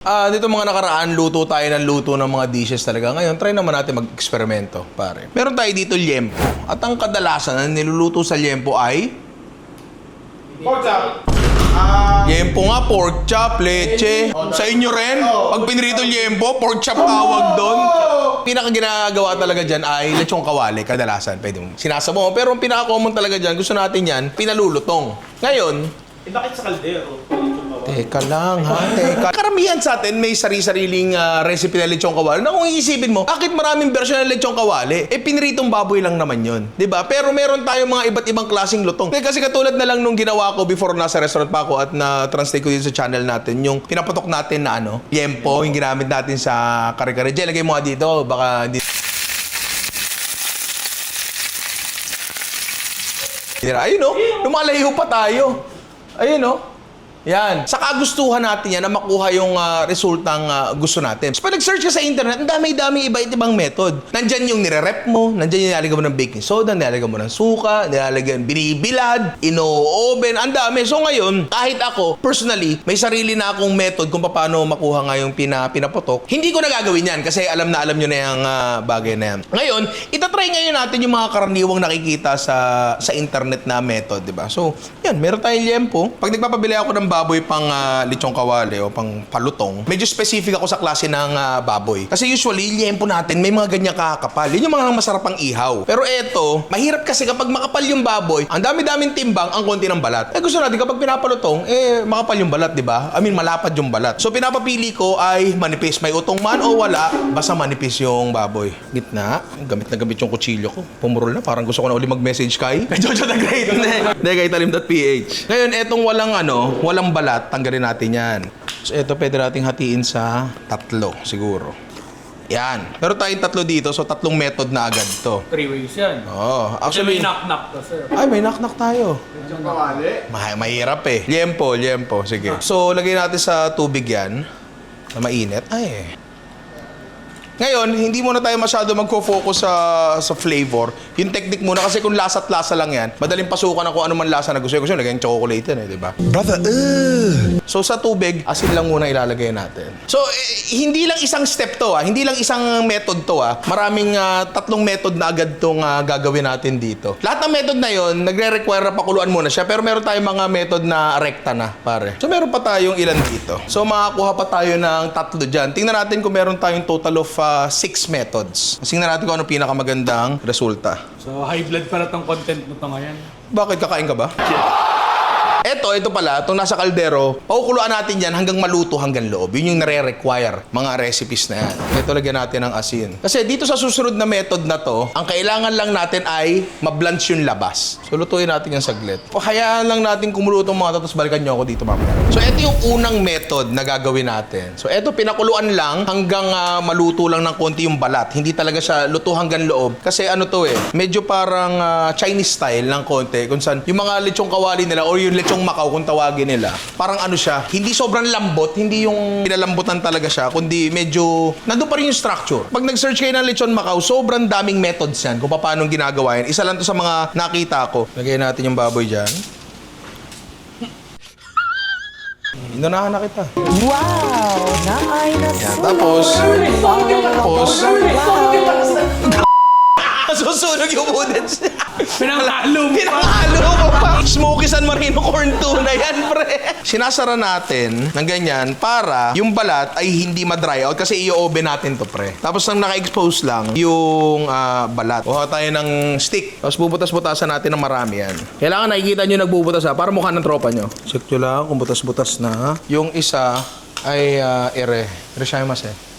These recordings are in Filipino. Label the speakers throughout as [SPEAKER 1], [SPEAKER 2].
[SPEAKER 1] Ah, dito mga nakaraan, luto tayo ng luto ng mga dishes talaga. Ngayon, try naman natin mag-eksperimento, pare. Meron tayo dito liempo. At ang kadalasan na niluluto sa liempo ay...
[SPEAKER 2] Pork chop. Ah,
[SPEAKER 1] Liempo nga, pork chop, leche. Sa inyo rin, pag pinrito liempo, pork chop tawag doon. Pinaka ginagawa talaga dyan ay lechong kawali, kadalasan. Pwede mo sinasamo. Pero ang pinaka-common talaga dyan, gusto natin yan, pinalulutong. Ngayon,
[SPEAKER 2] eh bakit sa kaldero?
[SPEAKER 1] Teka lang ha, teka. Karamihan sa atin may sari-sariling ah, recipe na lechong kawali na kung iisipin mo, bakit maraming version ng lechong kawali? Eh, piniritong baboy lang naman yon, di ba? Pero meron tayong mga iba't ibang klaseng lutong. Eh, kasi katulad na lang nung ginawa ko before nasa restaurant pa ako at na-translate ko dito sa channel natin, yung pinapatok natin na ano, liempo, yung ginamit natin sa kare-kare. Jel, lagay mo nga dito, baka di... Ayun no, lumalayo pa tayo. Ayun no. Yan. Sa kagustuhan natin yan na makuha yung ah, resultang ah, gusto natin. So, pag nag-search ka sa internet, ang dami-dami iba ibang method. Nandyan yung nire-rep mo, nandyan yung nilalagyan mo ng baking soda, nilalagyan mo ng suka, nilalagyan binibilad, ino-oven, ang dami. So ngayon, kahit ako, personally, may sarili na akong method kung paano makuha nga yung pina, pinaputok. Hindi ko na gagawin yan kasi alam na alam nyo na yung ah, bagay na yan. Ngayon, itatry ngayon natin yung mga karaniwang nakikita sa sa internet na method, di ba? So, yan, meron tayong liempo. Pag nagpapabili ako ng baboy pang ah, lechong kawali o pang palutong, medyo specific ako sa klase ng ah, baboy. Kasi usually, liempo natin may mga ganyan kakapal. Yun yung mga masarap pang ihaw. Pero eto, mahirap kasi kapag makapal yung baboy, ang dami-daming timbang, ang konti ng balat. Eh gusto natin kapag pinapalutong, eh makapal yung balat, di ba? I mean, malapad yung balat. So pinapapili ko ay manipis. May utong man o wala, basta manipis yung baboy. Gitna, gamit na gamit yung kutsilyo ko. Pumurol na, parang gusto ko na uli mag-message kay. The Great. Hindi, Hindi, kay talim.ph. Ngayon, etong walang ano, walang balat, tanggalin natin yan. So eto pwede nating hatiin sa tatlo, siguro. Yan. Pero tayong tatlo dito, so tatlong method na agad to.
[SPEAKER 3] Three ways yan.
[SPEAKER 1] Oh,
[SPEAKER 3] Actually,
[SPEAKER 1] actually,
[SPEAKER 3] may knock-knock to, sir.
[SPEAKER 1] ay, may knock-knock tayo.
[SPEAKER 2] Yung kawali.
[SPEAKER 1] Mah mahirap eh. Liempo, liempo. Sige. So, lagay natin sa tubig yan. Na mainit. Ay. Ngayon, hindi muna tayo masyado magfo-focus sa, sa flavor. Yung technique muna kasi kung lasa't lasa lang yan, madaling pasukan kung ano man lasa na gusto. Gusto lagyan chocolate yan eh, di ba? Brother, uh. So sa tubig, asin lang muna ilalagay natin. So, eh, hindi lang isang step to ah. Hindi lang isang method to ah. Maraming ah, tatlong method na agad tong ah, gagawin natin dito. Lahat ng method na yon nagre-require na pakuluan muna siya. Pero meron tayong mga method na rekta na, pare. So meron pa tayong ilan dito. So makakuha pa tayo ng tatlo dyan. Tingnan natin kung meron tayong total of ah, six methods. Tingnan natin kung ano pinakamagandang resulta.
[SPEAKER 3] So, high blood para tong content mo to ngayon.
[SPEAKER 1] Bakit kakain ka ba? Eto, ito pala, itong nasa kaldero, pakukuluan natin yan hanggang maluto hanggang loob. Yun yung nare-require, mga recipes na yan. Ito, lagyan natin ng asin. Kasi dito sa susunod na method na to, ang kailangan lang natin ay mablanch yung labas. So, lutuin natin yung saglit. Hayaan lang natin kumuluto mga to, tapos balikan nyo ako dito mamaya. So, ito yung unang method na gagawin natin. So, ito, pinakuluan lang hanggang ah, maluto lang ng konti yung balat. Hindi talaga siya luto hanggang loob. Kasi ano to eh, medyo parang ah, Chinese style ng konti. Kung saan, yung mga lechong kawali nila or yung lechong Macau kung tawagin nila, parang ano siya, hindi sobrang lambot, hindi yung pinalambutan talaga siya, kundi medyo, nandun pa rin yung structure. Pag nag-search kayo ng lechon Macau, sobrang daming methods yan kung paano ginagawa yan. Isa lang to sa mga nakita ko. Lagyan natin yung baboy dyan. Inunahan na kita.
[SPEAKER 4] Wow! Naay na
[SPEAKER 1] Yan, tapos, tapos, susunog yung niya.
[SPEAKER 3] Pinangalo mo pa!
[SPEAKER 1] Pinakalo mo pa. Smoky San Marino corn tuna yan, pre. Sinasara natin ng ganyan para yung balat ay hindi ma-dry out kasi i-oven natin to, pre. Tapos nang naka-expose lang yung ah, balat. Kuha tayo ng stick. Tapos bubutas-butasan natin ng marami yan. Kailangan nakikita nyo nagbubutas ha, para mukha ng tropa nyo. Check nyo lang kung butas-butas na. Yung isa ay uh, ere. Ere siya mas eh.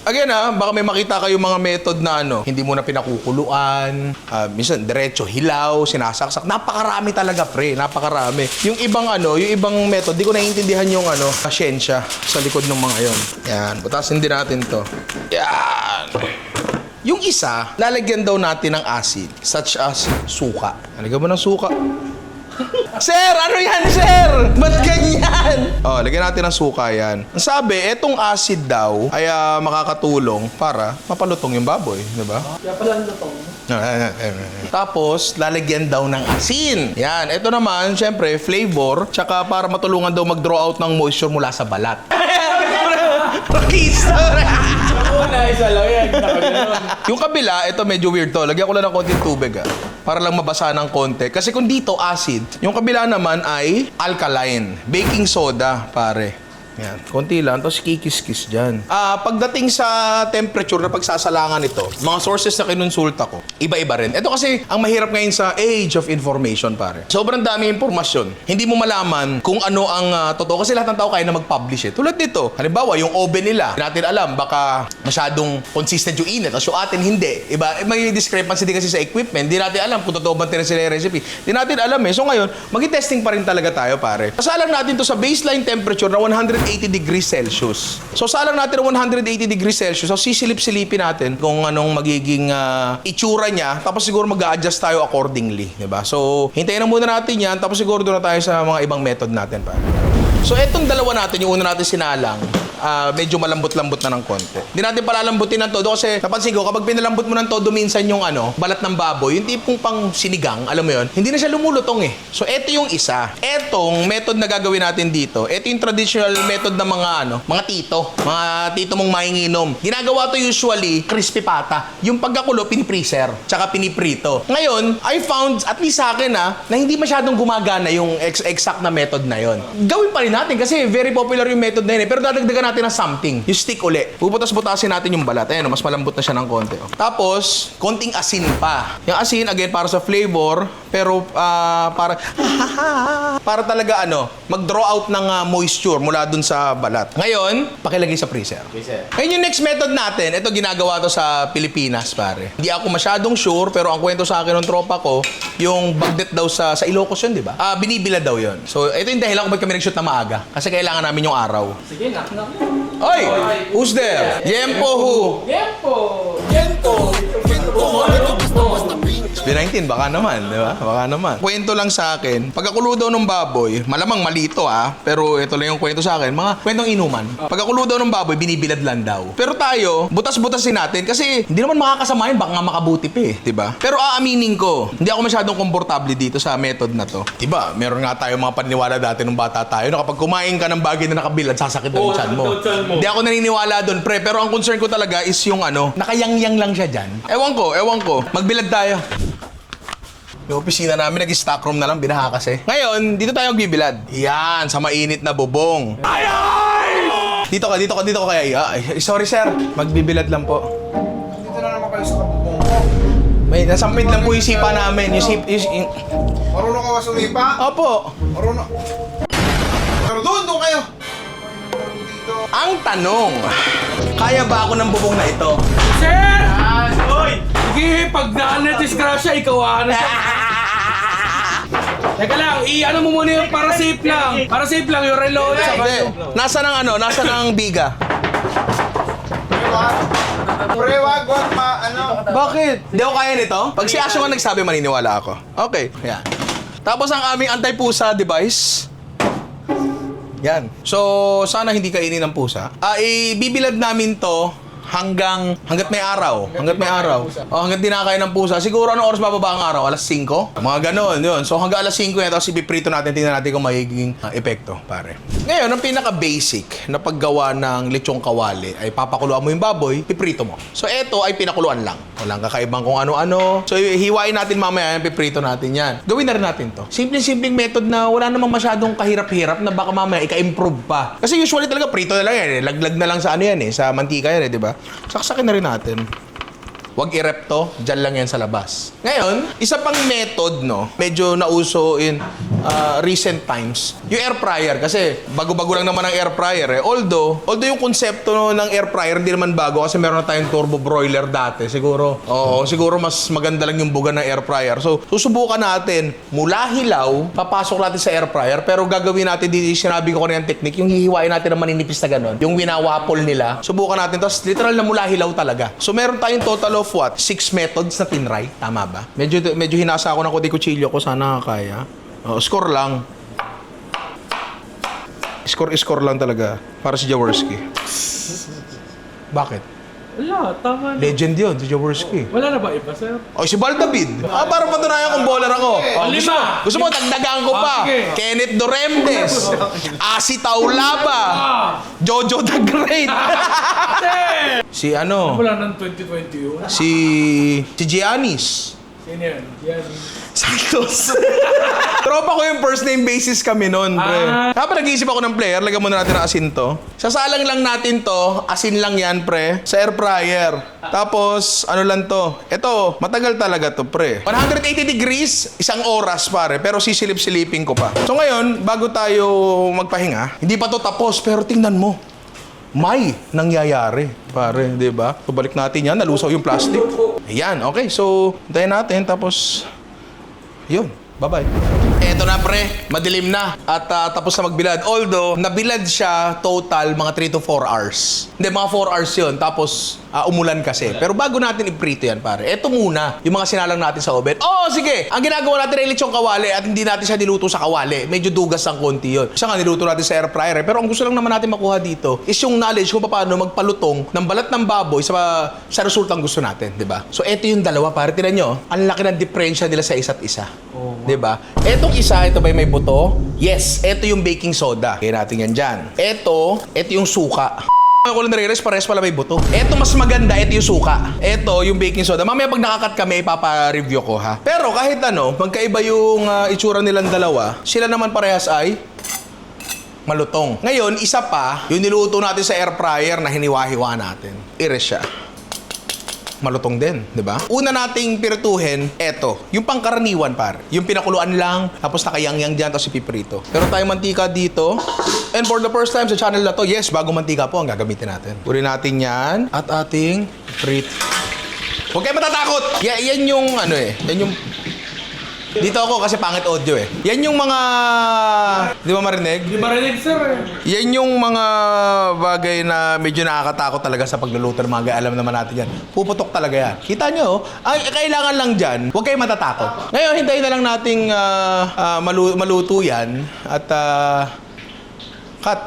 [SPEAKER 1] Again ah, baka may makita kayo mga method na ano, hindi mo na pinakukuluan, ah, minsan diretso hilaw, sinasaksak. Napakarami talaga pre, napakarami. Yung ibang ano, yung ibang method, di ko naiintindihan yung ano, pasyensya sa likod ng mga yon. Yan, butasin din natin to. Yan. Yung isa, lalagyan daw natin ng acid, such as suka. Lalagyan mo ng suka. Sir, ano yan, sir? Ba't ganyan? Oh, lagyan natin ng suka yan. Ang sabi, etong acid daw ay ah, makakatulong para mapalutong yung baboy, di ba?
[SPEAKER 3] Kaya pala ang lutong.
[SPEAKER 1] Tapos, lalagyan daw ng asin. Yan. Ito naman, syempre, flavor. Tsaka para matulungan daw mag-draw out ng moisture mula sa balat. Rakista!
[SPEAKER 3] Una, isa lang yan. Nakaganon.
[SPEAKER 1] yung kabila, ito medyo weird to. Lagyan ko lang ng konting tubig ah. Para lang mabasa ng konti. Kasi kung dito acid, yung kabila naman ay alkaline. Baking soda, pare. Yan. Konti lang. Tapos kikis-kis dyan. Ah, pagdating sa temperature na pagsasalangan ito, mga sources na kinonsulta ko, iba-iba rin. Ito kasi ang mahirap ngayon sa age of information, pare. Sobrang dami impormasyon. Hindi mo malaman kung ano ang ah, totoo. Kasi lahat ng tao kaya na mag-publish eh. Tulad dito, halimbawa, yung oven nila, hindi natin alam, baka masyadong consistent yung init. Tapos yung atin, hindi. Iba, eh, may discrepancy din kasi sa equipment. Hindi natin alam kung totoo ba sila yung recipe. Hindi natin alam eh. So ngayon, mag-testing pa rin talaga tayo, pare. Sasalang natin to sa baseline temperature na 180 degrees Celsius. So salang natin ng 180 degrees Celsius. So sisilip-silipin natin kung anong magiging ah, itsura niya. Tapos siguro mag-adjust tayo accordingly. 'di ba? So hintayin na muna natin yan. Tapos siguro doon na tayo sa mga ibang method natin, pare. So etong dalawa natin, yung una natin sinalang, ah, medyo malambot-lambot na ng konti. Hindi natin palalambutin ng todo kasi napansin ko, kapag pinalambot mo ng todo minsan yung ano, balat ng baboy, yung tipong pang sinigang, alam mo yon hindi na siya lumulutong eh. So eto yung isa. Etong method na gagawin natin dito, eto yung traditional method ng mga ano, mga tito, mga tito mong mahinginom. Ginagawa to usually crispy pata. Yung pagkakulo, pinipreser, tsaka piniprito. Ngayon, I found, at least sa akin ah, na hindi masyadong gumagana yung ex- exact na method na yon. Gawin pa rin natin kasi very popular yung method na yun eh. Pero dadagdagan natin ng something. Yung stick uli. Puputas-butasin natin yung balat. Ayan, oh, mas malambot na siya ng konti. oh. Tapos, konting asin pa. Yung asin, again, para sa flavor. Pero, ah, para, para talaga ano, mag-draw out ng ah, moisture mula dun sa balat. Ngayon, pakilagay sa freezer. Ngayon yung next method natin, ito ginagawa to sa Pilipinas, pare. Hindi ako masyadong sure, pero ang kwento sa akin ng tropa ko, yung bagnet daw sa sa Ilocos yun, di ba? Ah, binibila daw yun. So, ito yung dahilan kung ba't kami nag-shoot na maaga. Kasi kailangan namin yung araw.
[SPEAKER 3] Sige, knock knock.
[SPEAKER 1] Oy! Who's there? Yempo who?
[SPEAKER 3] Yempo! Yempo!
[SPEAKER 1] B19, baka naman, di ba? Baka naman. Kwento lang sa akin, pagkakulo daw ng baboy, malamang malito ah, pero ito lang yung kwento sa akin, mga kwentong inuman. Pagkakulo daw ng baboy, binibilad lang daw. Pero tayo, butas-butasin natin kasi hindi naman makakasama yun, baka nga makabuti pa eh, di ba? Pero aaminin ko, hindi ako masyadong komportable dito sa method na to. Di ba? Meron nga tayo mga paniniwala dati nung bata tayo na kapag kumain ka ng bagay na nakabilad, sasakit daw yung tiyan mo. Hindi ako naniniwala doon, pre. Pero ang concern ko talaga is yung ano, nakayangyang lang siya dyan. Ewan ko, ewan ko. Magbilad tayo. Yung opisina namin, nag-stock room na lang, binaha kasi. Ngayon, dito tayo magbibilad. Yan, sa mainit na bubong. Ay, ay! Dito ka, dito ka, dito ka kaya. Ay, sorry, sir. Magbibilad lang po.
[SPEAKER 2] Dito na naman kayo sa kabubong ko.
[SPEAKER 1] May nasampid lang po yung sipa namin. Yung sip, yung, yung-
[SPEAKER 2] Marunong ka ba sumipa?
[SPEAKER 1] Opo.
[SPEAKER 2] Marunong. Pero doon, doon kayo.
[SPEAKER 1] Ang tanong, kaya ba ako ng bubong na ito?
[SPEAKER 3] Sir! Hoy! Sige, pag naan na disgrasya, ikaw ah, ano siya. Teka lang, i-ano mo muna yung para safe lang. Para safe lang yung reload.
[SPEAKER 1] Hindi. Nasa ng ano, nasa ng biga.
[SPEAKER 2] Prewag. Prewag, wag ma, ano.
[SPEAKER 1] Bakit? Hindi ako kaya nito? Pag si Asyo nga nagsabi, maniniwala ako. Okay, yan. Tapos ang aming anti-pusa device. Yan. So, sana hindi kainin ng pusa. Ah, ibibilad namin to hanggang hanggat may araw. Hanggat may araw. O hanggat di nakakain ng pusa. Siguro anong oras bababa ang araw? Alas 5? Mga ganon, yun. So hanggang alas 5 yan, tapos ipiprito natin, tingnan natin kung magiging ah, epekto, pare. Ngayon, ang pinaka-basic na paggawa ng lechong kawali ay papakuluan mo yung baboy, piprito mo. So eto ay pinakuluan lang. Walang kakaibang kung ano-ano. So hiwain natin mamaya yan, piprito natin yan. Gawin na rin natin to. Simple-simpleng method na wala namang masyadong kahirap-hirap na baka mamaya ika-improve pa. Kasi usually talaga prito na lang yan. eh. Laglag na lang sa ano yan eh, sa mantika yan eh, di ba? Saksakin na rin natin. Huwag i-rep to, dyan lang yan sa labas. Ngayon, isa pang method, no, medyo nauso in uh, recent times, yung air fryer. Kasi bago-bago lang naman ang air fryer eh. Although, although yung konsepto no, ng air fryer hindi naman bago kasi meron na tayong turbo broiler dati. Siguro, oo, siguro mas maganda lang yung buga ng air fryer. So, susubukan natin, mula hilaw, papasok natin sa air fryer, pero gagawin natin yung sinabi ko kanina technique, yung hihiwain natin na maninipis na ganon, yung winawapol nila. Subukan natin, tapos literal na mula hilaw talaga. So, meron tayong total of what? Six methods na tinry. Tama ba? Medyo, medyo hinasa ako ng kuti kutsilyo ko. Sana kaya. Oh, score lang. Score, score lang talaga. Para si Jaworski. Bakit?
[SPEAKER 3] Wala, tama na.
[SPEAKER 1] Legend yun, si Jaworski.
[SPEAKER 3] Wala na ba iba, sir?
[SPEAKER 1] O si Baldavid. Ah, para patunayan kong bowler ako. O, gusto,
[SPEAKER 3] lima.
[SPEAKER 1] gusto mo, dagdagan ko
[SPEAKER 3] Ah,
[SPEAKER 1] pa.
[SPEAKER 3] sige.
[SPEAKER 1] Kenneth Doremdes. Asi Taulaba.
[SPEAKER 3] Ah!
[SPEAKER 1] Jojo the Great. si ano?
[SPEAKER 3] Wala nang 2021.
[SPEAKER 1] Si... Si Giannis.
[SPEAKER 3] Yan? Yan.
[SPEAKER 1] Santos. Tropa ko yung first name basis kami noon, pre.
[SPEAKER 3] Ah.
[SPEAKER 1] Kapag nag-iisip ako ng player, lagyan muna natin ng asin to. Sasalang lang natin to, asin lang yan, pre, sa air fryer. Tapos, ano lang to? Ito, matagal talaga to, pre. 180 degrees, isang oras, pare. Pero sisilip-silipin ko pa. So ngayon, bago tayo magpahinga, hindi pa to tapos, pero tingnan mo. May nangyayari, pare, 'di ba? So natin 'yan, nalusaw yung plastic. Ayan, okay. So, hintayin natin tapos yun. Bye-bye. Eto na pre, madilim na at ah, tapos na magbilad. Although, nabilad siya total mga 3 to 4 hours. Hindi, mga 4 hours yun. Tapos, ah, umulan kasi. Pero bago natin iprito yan pare, eto muna, yung mga sinalang natin sa oven. Oo, sige! Ang ginagawa natin ay lechong kawali at hindi natin siya niluto sa kawali. Medyo dugas ang konti yun. Siya nga niluto natin sa air fryer. eh. Pero ang gusto lang naman natin makuha dito is yung knowledge kung paano magpalutong ng balat ng baboy sa, sa resultang gusto natin, di ba? So, eto yung dalawa pare. Tinan nyo, ang laki ng diferensya nila sa isa't isa. Di ba? Etong isa, ito ba may buto? Yes, ito yung baking soda. Kaya natin yan dyan. Ito, ito yung suka. Ako lang nare-realize, pares pala may buto. Ito mas maganda, ito yung suka. Ito yung baking soda. Mamaya pag nakakat kami, ipapa-review ko ha. Pero kahit ano, magkaiba yung ah, itsura nilang dalawa, sila naman parehas ay malutong. Ngayon, isa pa, yung niluto natin sa air fryer na hiniwa-hiwa natin. Ires siya malutong din, di ba? Una nating pirituhin, eto, yung pangkaraniwan par. Yung pinakuluan lang, tapos nakayangyang dyan, tapos ipiprito. Pero tayo mantika dito. And for the first time sa channel na to, yes, bago mantika po ang gagamitin natin. Uri natin yan at ating prit. Huwag kayo matatakot! Ya- yan yung ano eh, yan yung dito ako kasi pangit audio eh. Yan yung mga... Di ba marinig?
[SPEAKER 3] Di ba rinig, sir? eh?
[SPEAKER 1] Yan yung mga bagay na medyo nakakatakot talaga sa pagluluto ng mga. Alam naman natin yan. Puputok talaga yan. Kita nyo, oh. ang kailangan lang dyan, huwag kayong matatakot. Ngayon, hintayin na lang nating ah, ah, malu- maluto yan. At, ah, cut.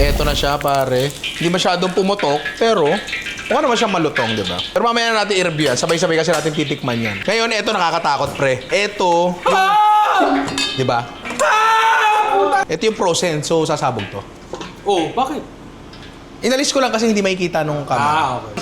[SPEAKER 1] Eto na siya, pare. Hindi masyadong pumutok, pero mukha naman siyang malutong, di ba? Pero mamaya na natin i-review yan. Sabay-sabay kasi natin titikman yan. Ngayon, eto nakakatakot, pre. Eto, yung... Di ba? Ito yung frozen, so sasabog to.
[SPEAKER 3] Oh, bakit?
[SPEAKER 1] Inalis ko lang kasi hindi makikita nung camera.
[SPEAKER 3] Ah, okay.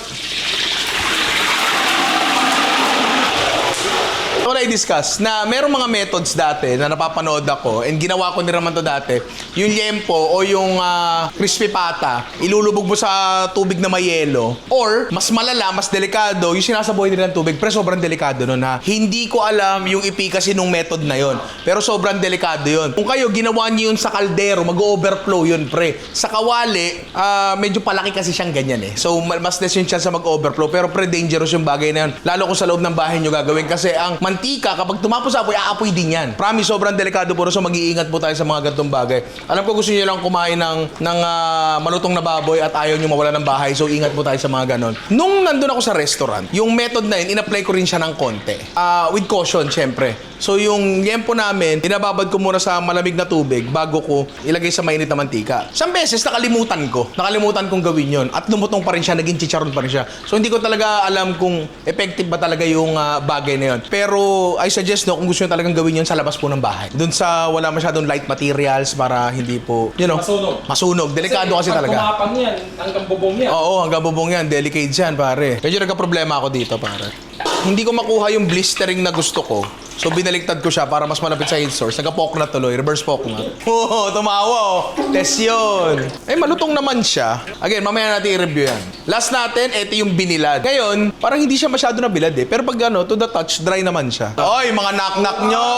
[SPEAKER 1] Ito na i-discuss na merong mga methods dati na napapanood ako and ginawa ko din naman to dati. Yung liempo o yung ah, crispy pata, ilulubog mo sa tubig na may yelo. Or, mas malala, mas delikado, yung sinasaboy nila ng tubig. Pero sobrang delikado nun ha. Hindi ko alam yung efficacy nung method na yon. Pero sobrang delikado yon. Kung kayo ginawa niyo yun sa kaldero, mag-overflow yun, pre. Sa kawali, ah, medyo palaki kasi siyang ganyan eh. So, ma- mas less yung chance sa mag-overflow. Pero pre, dangerous yung bagay na yun. Lalo kung sa loob ng bahay nyo gagawin. Kasi ang mantika, kapag tumapos apoy, aapoy din yan. Promise, sobrang delikado po. So, mag-iingat po tayo sa mga ganitong bagay. Alam ko gusto niyo lang kumain ng, ng ah, malutong na baboy at ayaw nyo mawala ng bahay. So, ingat po tayo sa mga ganon. Nung nandun ako sa restaurant, yung method na yun, in-apply ko rin siya ng konti. Ah, with caution, syempre. So, yung liempo namin, binababad ko muna sa malamig na tubig bago ko ilagay sa mainit na mantika. Isang beses, nakalimutan ko. Nakalimutan kong gawin yon At lumutong pa rin siya, naging chicharon pa rin siya. So, hindi ko talaga alam kung effective ba talaga yung ah, bagay na yon. Pero, I suggest no, kung gusto nyo talagang gawin yon sa labas po ng bahay. Doon sa wala masyadong light materials para hindi po, you know,
[SPEAKER 3] Masunog.
[SPEAKER 1] Masunog. Delikado kasi,
[SPEAKER 3] pag
[SPEAKER 1] talaga.
[SPEAKER 3] kumapang yan, hanggang bubong yan.
[SPEAKER 1] Oo, hanggang bubong yan. Delicate yan, pare. Medyo nagka-problema ako dito, pare. Hindi ko makuha yung blistering na gusto ko. So, binaliktad ko siya para mas malapit sa heat source. Nagka-poke na tuloy. Reverse poke na. Oo, tumawa oh. Test yun. Eh, malutong naman siya. Again, mamaya natin i-review yan. Last natin, ito yung binilad. Ngayon, parang hindi siya masyado na bilad eh. Pero pag ano, to the touch, dry naman siya. Oy, mga knock-knock nyo!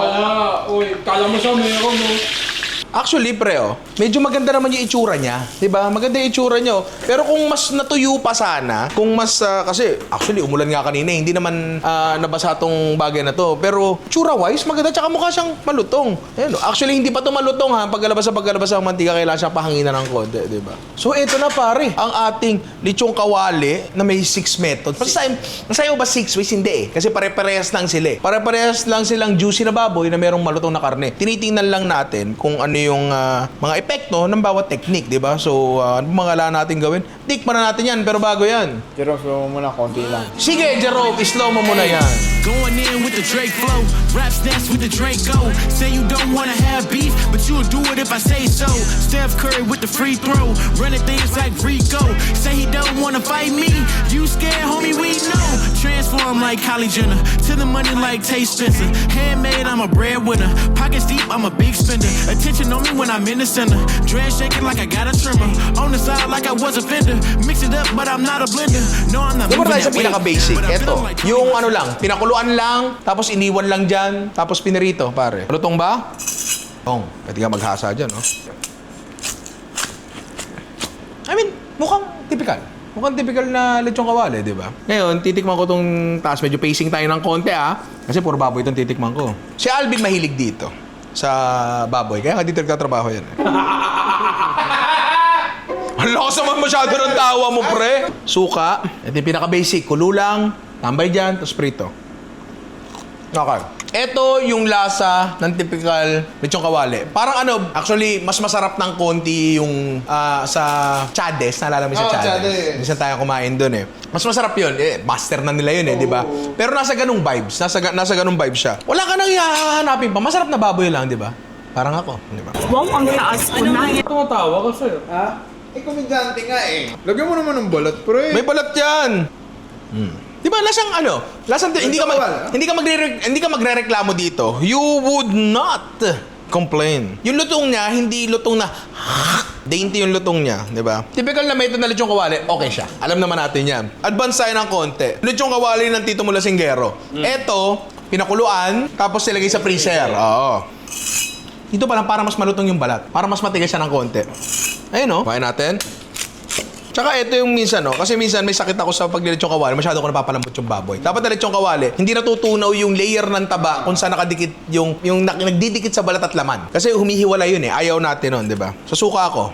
[SPEAKER 3] Wala. Uy, kala mo siya meron mo.
[SPEAKER 1] Actually, pre, oh, medyo maganda naman yung itsura niya. 'Di ba? Maganda yung itsura niya. oh. Pero kung mas natuyo pa sana, kung mas, ah, kasi actually, umulan nga kanina, eh, hindi naman ah, nabasa tong bagay na to. Pero, tsura-wise, maganda. Tsaka mukha siyang malutong. Ayan, oh. Actually, hindi pa to malutong, ha? Pagkalabas sa pagkalabas ng mantika, kailangan siyang pahanginan ng konti, di ba? So, eto na, pare. Ang ating lichong kawali na may six methods. Basta, masaya ba six ways? Hindi eh. Kasi pare-parehas lang sila eh. Pare-parehas lang silang juicy na baboy na merong malutong na karne. Tinitingnan lang natin kung ano ano yung ah, mga epekto ng bawat technique, di ba? So, ah, ano mga kailangan natin gawin? Tikman na natin yan, pero bago yan.
[SPEAKER 2] Jerome, slow mo muna, konti lang.
[SPEAKER 1] Sige, Jerome, slow mo muna yan.
[SPEAKER 5] Going in with the Drake flow, rap stance with the Drake go. Say you don't wanna have beef, but you'll do it if I say so. Steph Curry with the free throw, running things like Rico. Say he don't wanna fight me, you scared, homie? We know. Transform like Kylie Jenner, to the money like Tay Spencer. Handmade, I'm a breadwinner. Pockets deep, I'm a big spender. Attention on me when I'm in the center. Dress shaking like I got a trimmer. On the side like I was a fender. Mix it up, but I'm not a blender. No, I'm not
[SPEAKER 1] Doon
[SPEAKER 5] moving
[SPEAKER 1] tayo sa pinaka-basic.
[SPEAKER 5] But I'm
[SPEAKER 1] Ito,
[SPEAKER 5] feeling like
[SPEAKER 1] yung ano lang, pinakuluan lang, tapos iniwan lang dyan, tapos pinirito, pare. Lutong ba? Tong, pwede ka maghasa dyan, no? I mean, mukhang typical. Mukhang typical na lechong kawali, di ba? Ngayon, titikman ko tong taas. Medyo pacing tayo ng konti, ah. Kasi puro baboy itong titikman ko. Si Alvin mahilig dito sa baboy. Kaya nga dito nagtatrabaho yan. Eh. Ang lakas naman masyado ng tawa mo, pre. Suka. Ito yung pinaka-basic. Kululang, tambay dyan, tapos prito. Okay. Ito yung lasa ng typical lechong kawali. Parang ano, actually, mas masarap ng konti yung ah, sa Chades. Naalala mo yung sa
[SPEAKER 2] Oh,
[SPEAKER 1] Chades?
[SPEAKER 2] Chades.
[SPEAKER 1] Minsan tayo kumain dun eh. Mas masarap yun. Eh, master na nila yun eh, di ba? Pero nasa ganung vibes. Nasa, ga- nasa ganung vibes siya. Wala ka nang hahanapin pa. Masarap na baboy lang, di ba? Parang ako, di ba?
[SPEAKER 4] Wow, ang taas ko na.
[SPEAKER 3] Tumatawa ka sa'yo.
[SPEAKER 2] Ha? Eh, komedyante nga eh. Lagyan mo naman ng balat, pre.
[SPEAKER 1] May balat yan. Hmm. Di ba, lasang ano? Lasang, hindi ka, mag,
[SPEAKER 2] ah.
[SPEAKER 1] hindi ka magre hindi ka magrereklamo dito. You would not complain. Yung lutong niya, hindi lutong na dainty yung lutong niya, di ba? Typical na method na lechong kawali, okay siya. Alam naman natin yan. Advance tayo ng konti. Lechong kawali ng Tito Mula Singgero. Eto, pinakuluan, tapos silagay sa freezer. Oo. Dito pa lang para mas malutong yung balat. Para mas matigas siya ng konti. Ayun no. Kain natin. Tsaka ito yung minsan, no? Kasi minsan may sakit ako sa paglilitsong kawali. Masyado ko napapalambot yung baboy. Dapat na litsong kawali, hindi natutunaw yung layer ng taba kung saan nakadikit yung, yung nagdidikit sa balat at laman. Kasi humihiwala yun eh. Ayaw natin nun, di ba? Sa suka ako,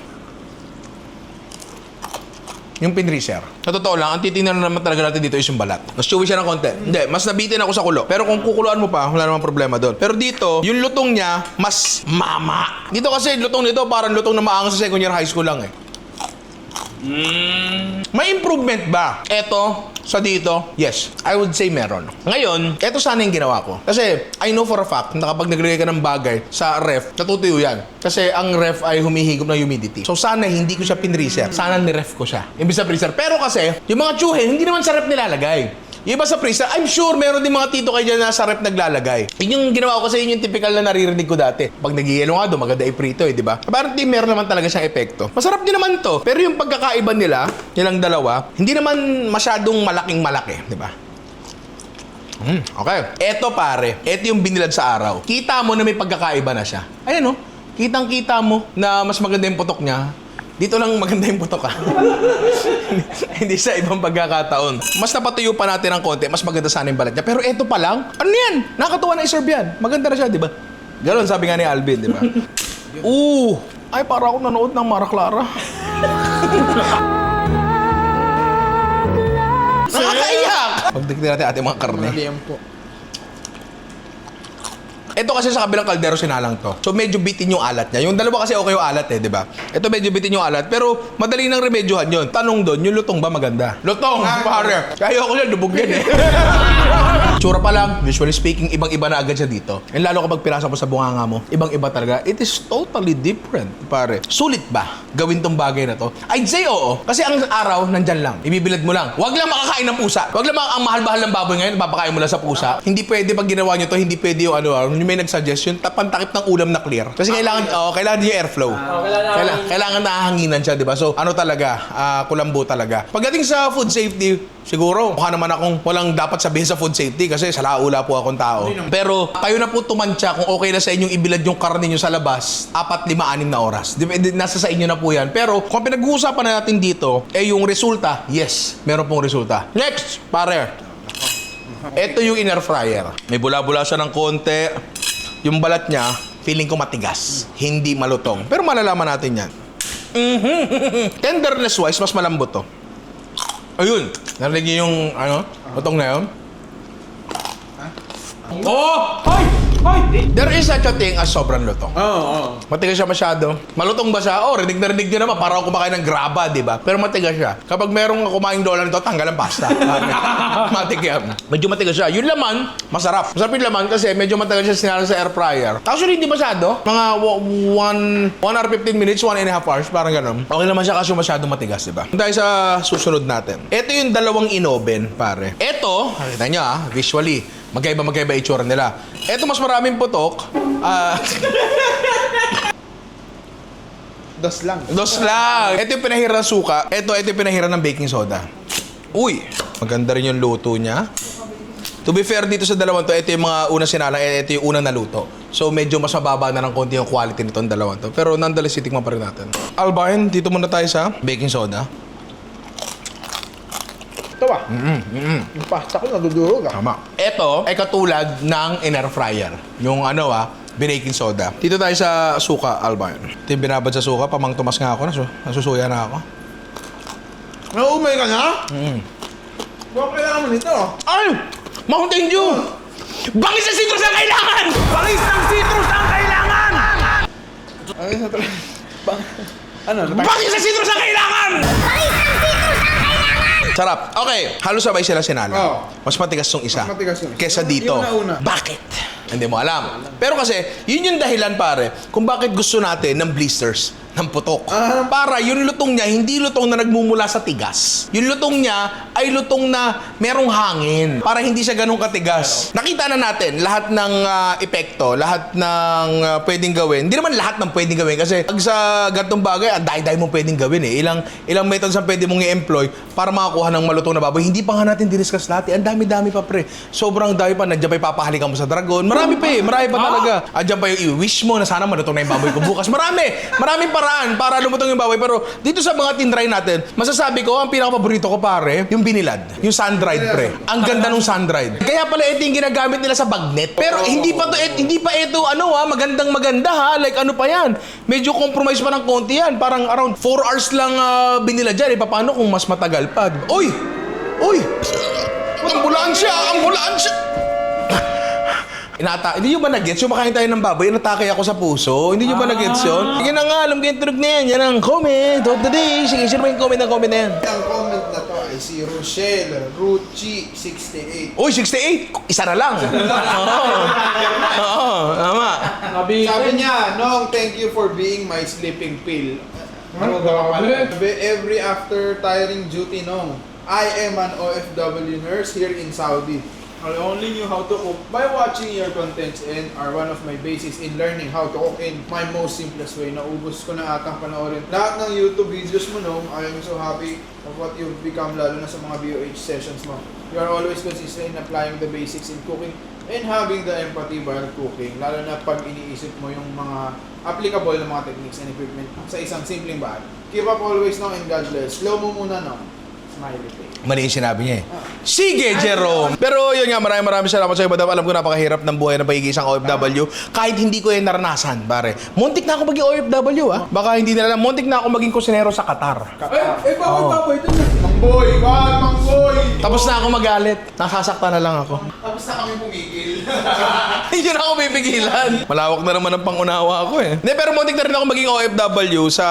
[SPEAKER 1] yung pinreaser. Sa totoo lang, ang titingnan naman talaga natin dito is yung balat. Mas chewy siya ng konti. Hindi, mas nabitin ako sa kulo. Pero kung kukuluan mo pa, wala namang problema doon. Pero dito, yung lutong niya, mas mama. Dito kasi, lutong nito, parang lutong na maangas sa second year high school lang eh. May improvement ba? Eto, sa dito, yes. I would say meron. Ngayon, eto sana yung ginawa ko. Kasi, I know for a fact na kapag naglagay ka ng bagay sa ref, natutuyo yan. Kasi ang ref ay humihigop ng humidity. So sana hindi ko siya pinreaser. Sana ni-ref ko siya. Imbis sa freezer. Pero kasi, yung mga tsuhe, hindi naman sa ref nilalagay. Iba sa freezer, I'm sure meron din mga tito kayo dyan na sa ref naglalagay. Yun yung ginawa ko kasi yun yung typical na naririnig ko dati. Pag nag-ielo nga doon, maganda iprito eh, di ba? Apparently, meron naman talaga siyang epekto. Masarap din naman to. Pero yung pagkakaiba nila, nilang dalawa, hindi naman masyadong malaking malaki, di ba? Mm, okay. Eto pare, eto yung binilad sa araw. Kita mo na may pagkakaiba na siya. Ayan oh, kitang-kita mo na mas maganda yung putok niya. Dito lang maganda yung putok ah. Hindi sa ibang pagkakataon. Mas napatuyo pa natin ng konti, mas maganda sana yung balat niya. Pero eto pa lang, ano yan? Nakakatuwa na i-serve yan. Maganda na siya, di ba? Ganon sabi nga ni Alvin, di ba? Ooh! Ay, para ako nanood ng Mara Clara. Nakakaiyak! Pagdikti natin ating mga karne.
[SPEAKER 2] Tiempo.
[SPEAKER 1] Ito kasi sa kabilang kaldero sinalang to. So medyo bitin yung alat niya. Yung dalawa kasi okay yung alat eh, di ba? Ito medyo bitin yung alat. Pero madali nang remedyohan yun. Tanong doon, yung lutong ba maganda? Lutong, pare. Kaya ako yan, lubog yan eh. Tsura pa lang, visually speaking, ibang-iba na agad siya dito. And lalo kapag pirasa mo sa bunganga mo, ibang-iba talaga. It is totally different, pare. Sulit ba gawin tong bagay na to? I'd say oo. Kasi ang araw, nandyan lang. Ibibilad mo lang. Huwag lang makakain ng pusa. Huwag lang ang mahal-mahal ng baboy ngayon, papakain mo lang sa pusa. Hindi pwede pag ginawa nyo to, hindi pwede yung ano, ah, yung may nagsuggest, yung tapantakip ng ulam na clear. Kasi kailangan, oh, kailangan yung airflow. kailangan, kailangan nahanginan siya, di ba? So, ano talaga, ah, kulambo talaga. Pagdating sa food safety, siguro, mukha naman akong walang dapat sabihin sa food safety kasi sa laula po akong tao. Pero, kayo na po tumansya kung okay na sa inyong ibilad yung karne nyo sa labas, apat, lima, anim na oras. Depende, nasa sa inyo na po yan. Pero, kung pinag-uusapan na natin dito, eh yung resulta, yes, meron pong resulta. Next, pare. Ito yung inner fryer. May bula-bula siya ng konti. Yung balat niya, feeling ko matigas. Hindi malutong. Pero malalaman natin yan. Mhm. Tenderness wise, mas malambot to. Ayun. Narinig niyo yung, ano, lutong na yun?
[SPEAKER 3] Oh! Hoy! Ay!
[SPEAKER 1] There is such a thing as sobrang lutong.
[SPEAKER 3] Oo, oo.
[SPEAKER 1] Matigas siya masyado. Malutong ba siya? Oh, rinig na rinig nyo naman. Parang ako kumakain ng graba, di ba? Pero matigas siya. Kapag merong kumain dollar nito, tanggal ang pasta. Matik yan. Medyo matigas siya. Yung laman, masarap. Masarap yung laman kasi medyo matagal siya sinala sa air fryer. Actually, hindi masyado. Mga 1 hour 15 minutes, 1 and a half hours, parang ganun. Okay naman siya kasi masyado matigas, di ba? Tayo sa susunod natin. Ito yung dalawang inoven, pare. Ito, nakita nyo ah, visually, magkaiba magkaiba itsura nila. Ito mas maraming putok. Ah...
[SPEAKER 2] Das lang.
[SPEAKER 1] Dos lang. Ito yung pinahira ng suka. Ito, ito yung pinahira ng baking soda. Uy, maganda rin yung luto niya. To be fair dito sa dalawang to, ito yung mga unang sinalang, eh, ito yung unang naluto. So medyo mas mababa na ng konti yung quality nitong dalawang to. Pero nonetheless, titikman pa rin natin. Albain, dito muna tayo sa baking soda.
[SPEAKER 2] Ito ah. Yung pasta ko nadudurog ah.
[SPEAKER 1] Tama. Ito ay katulad ng in-air fryer. Yung ano ah, binaking soda. Dito tayo sa suka, Albain. Ito yung binabad sa suka, pamang tumas nga ako, nasu nasusuya na ako.
[SPEAKER 2] Naumay ka na?
[SPEAKER 1] Mm.
[SPEAKER 2] Bakit kailangan mo nito?
[SPEAKER 1] Ay! Mountain Dew! Bangis sa citrus ang kailangan! Bangis ng citrus ang kailangan!
[SPEAKER 2] Ay, sa. Bang... Ano?
[SPEAKER 1] Bangis sa citrus ang kailangan! Sarap. Okay, halos sabay sila sinala.
[SPEAKER 2] Oo.
[SPEAKER 1] Mas matigas yung isa.
[SPEAKER 2] Mas matigas yung isa.
[SPEAKER 1] Kesa dito.
[SPEAKER 2] Yung nauna.
[SPEAKER 1] Bakit? Hindi mo alam. Pero kasi, yun yung dahilan pare, kung bakit gusto natin ng blisters, ng putok.
[SPEAKER 2] Ah.
[SPEAKER 1] Para yung lutong niya, hindi lutong na nagmumula sa tigas. Yung lutong niya ay lutong na merong hangin. Para hindi siya ganun katigas. Nakita na natin lahat ng ah, epekto, lahat ng ah, pwedeng gawin. Hindi naman lahat ng pwedeng gawin kasi pag sa gantong bagay, ang dahil-dahil mong pwedeng gawin eh. Ilang, ilang methods ang pwede mong i-employ para makakuha ng malutong na baboy. Hindi pa nga natin diniscuss lahat eh. Ang dami-dami pa pre. Sobrang dami pa. Nandiyan pa yung papahalikan mo sa dragon. Marami pa eh. Marami pa talaga. Andiyan pa yung i-wish mo na sana malutong na yung baboy ko bukas. Marami. Maraming paraan para lumutong yung baboy. Pero dito sa mga tinry natin, masasabi ko, ang pinaka-paborito ko pare, yung binilad. Yung sun-dried pre. Ang ganda nung sun-dried. Kaya pala ito yung ginagamit nila sa bagnet. Pero hindi pa to, et, hindi pa ito, ano ha, magandang maganda ha. Like ano pa yan. Medyo compromise pa ng konti yan. Parang around 4 hours lang ah, binilad yan. Eh, paano kung mas matagal pa? Uy! Uy! Ambulansya! Ambulansya! Inata, hindi nyo ba nag-gets? Yung makain tayo ng baboy, inatake ako sa puso. Hindi nyo ba nag-gets yun? Sige na nga, alam ko yung tunog na yan. Yan ang comment of the day. Sige, sino ba yung comment ng comment na yan?
[SPEAKER 2] Ang comment na to ay si Rochelle Ruchi68.
[SPEAKER 1] Uy, 68! Isa na lang. Oo. Oo, tama.
[SPEAKER 2] Sabi niya, Nong, thank you for being my sleeping pill. Ano daw pala? Sabi, Every after tiring duty, Nong, I am an OFW nurse here in Saudi. I only knew how to cook by watching your contents and are one of my basis in learning how to cook in my most simplest way. Naubos ko na atang panoorin lahat ng YouTube videos mo, Nong. I am so happy of what you've become, lalo na sa mga BOH sessions mo. You are always consistent in applying the basics in cooking and having the empathy while cooking. Lalo na pag iniisip mo yung mga applicable na mga techniques and equipment sa isang simpleng bahay. Keep up always, Nong, and God bless. Slow mo muna, Nong.
[SPEAKER 1] Mali yung sinabi niya eh. Sige, Jerome! Pero yun nga, maraming maraming salamat sa iyo, madam. Alam ko napakahirap ng buhay ng pagiging isang OFW. Kahit hindi ko yung naranasan, pare. Muntik na ako maging OFW, ah. Baka hindi nila alam. Muntik na ako maging kusinero sa Qatar.
[SPEAKER 3] Eh, bakit baboy ito na?
[SPEAKER 2] Mangboy! God, Mangboy!
[SPEAKER 1] Tapos na ako magalit. Nasasaktan na lang ako.
[SPEAKER 2] Tapos na kami pumigil.
[SPEAKER 1] Hindi na ako pipigilan. Malawak na naman ang pangunawa ko eh. Hindi, pero muntik na rin ako maging OFW sa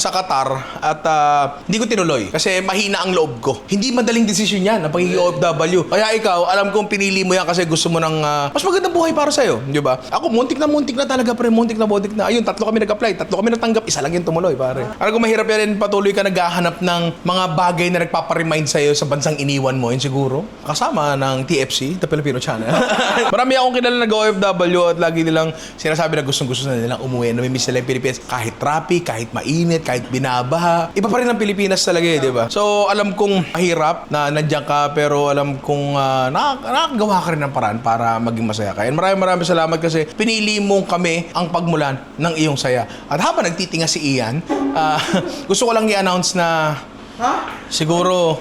[SPEAKER 1] sa Qatar at ah, hindi ko tinuloy kasi mahina ang loob ko. Hindi madaling desisyon yan ang pagiging OFW. Kaya ikaw, alam kong pinili mo yan kasi gusto mo ng ah, mas magandang buhay para sa'yo. Di ba? Ako, muntik na muntik na talaga pre. Muntik na muntik na. Ayun, tatlo kami nag-apply. Tatlo kami natanggap. Isa lang yung tumuloy, pare. Alam ko mahirap yan patuloy ka naghahanap ng mga bagay na nagpaparemind sa'yo sa bansang iniwan mo. Yun siguro. Kasama ng TFC, The Filipino Channel. Marami akong kilala na OFW at lagi nilang sinasabi na gustong gusto na nilang umuwi. Namimiss nila yung Pilipinas. Kahit traffic, kahit mainit, kahit binabaha. Iba pa rin ang Pilipinas talaga eh, di ba? So, alam kong mahirap na nandiyan ka pero alam kong uh, nakakagawa ka rin ng paraan para maging masaya ka. And maraming maraming salamat kasi pinili mong kami ang pagmulan ng iyong saya. At habang nagtitinga si Ian, ah, gusto ko lang i-announce na siguro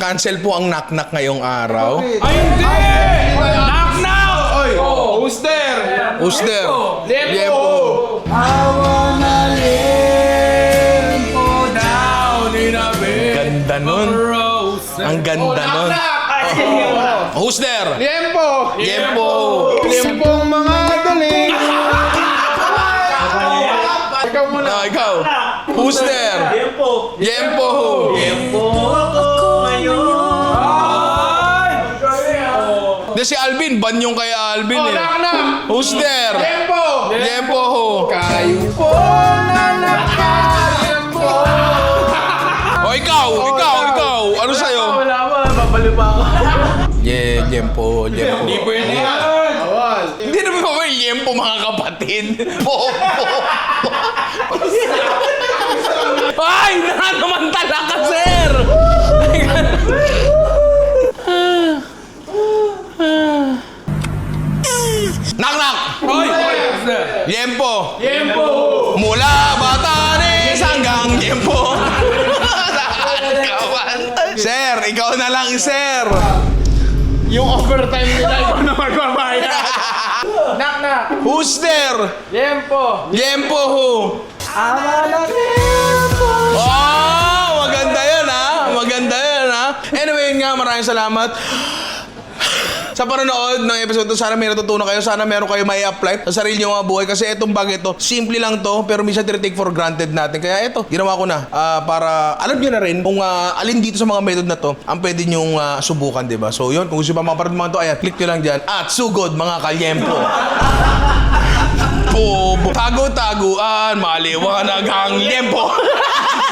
[SPEAKER 1] cancel po ang knock-knock ngayong araw.
[SPEAKER 3] Ay, hindi! Knock knock! Oy! Who's there?
[SPEAKER 1] Who's there?
[SPEAKER 3] Lepo!
[SPEAKER 1] Lepo.
[SPEAKER 3] Down in a bed
[SPEAKER 1] Ganda nun. Ang ganda nun. Who's there?
[SPEAKER 2] Liempo!
[SPEAKER 1] Yempo.
[SPEAKER 2] Liempong mga galing! Ikaw muna.
[SPEAKER 1] Ah, ikaw. Who's there?
[SPEAKER 3] Tempo.
[SPEAKER 1] Yempo.
[SPEAKER 3] Tempo ako ngayon. Ay!
[SPEAKER 1] Di si Alvin, ban yung kay Alvin
[SPEAKER 2] Oh,
[SPEAKER 1] eh.
[SPEAKER 2] knock knock!
[SPEAKER 1] Who's there?
[SPEAKER 2] Liempo!
[SPEAKER 1] Yempo.
[SPEAKER 2] Kayo po na nakaliempo!
[SPEAKER 1] O ikaw, ikaw,
[SPEAKER 2] ikaw.
[SPEAKER 1] ikaw. Ano sa'yo?
[SPEAKER 3] Wala ba? Babalo pa ako.
[SPEAKER 1] Yeah, Yempo, Yempo.
[SPEAKER 3] Hindi pwede yan.
[SPEAKER 2] Awal!
[SPEAKER 1] Hindi naman ako yung Yempo mga kapatid. Po, po. Ay, nakamantala ka, sir! Knock, knock!
[SPEAKER 3] Hoy!
[SPEAKER 1] Yempo!
[SPEAKER 3] Tempo!
[SPEAKER 1] Mula Batanes hanggang Yempo! sir, ikaw na lang, sir!
[SPEAKER 2] Yung overtime nila, ikaw na magbabayad. knock knock!
[SPEAKER 1] Who's there?
[SPEAKER 2] Liempo!
[SPEAKER 1] Yempo who? Oh, maganda yan ha. Maganda yan ha. Anyway, yun nga, maraming salamat. Sa panonood ng episode to, sana may natutunan kayo. Sana meron kayo may apply sa sarili nyo mga buhay. Kasi itong bag ito, simple lang to, pero minsan tinitake for granted natin. Kaya ito, ginawa ko na ah, para alam nyo na rin kung ah, alin dito sa mga method na to ang pwede nyong ah, subukan, di ba? So yun, kung gusto pa mapanood mga to, ayan, click nyo lang dyan. At sugod mga kalyempo. Po, tago-taguan, maliwanag ang liempo.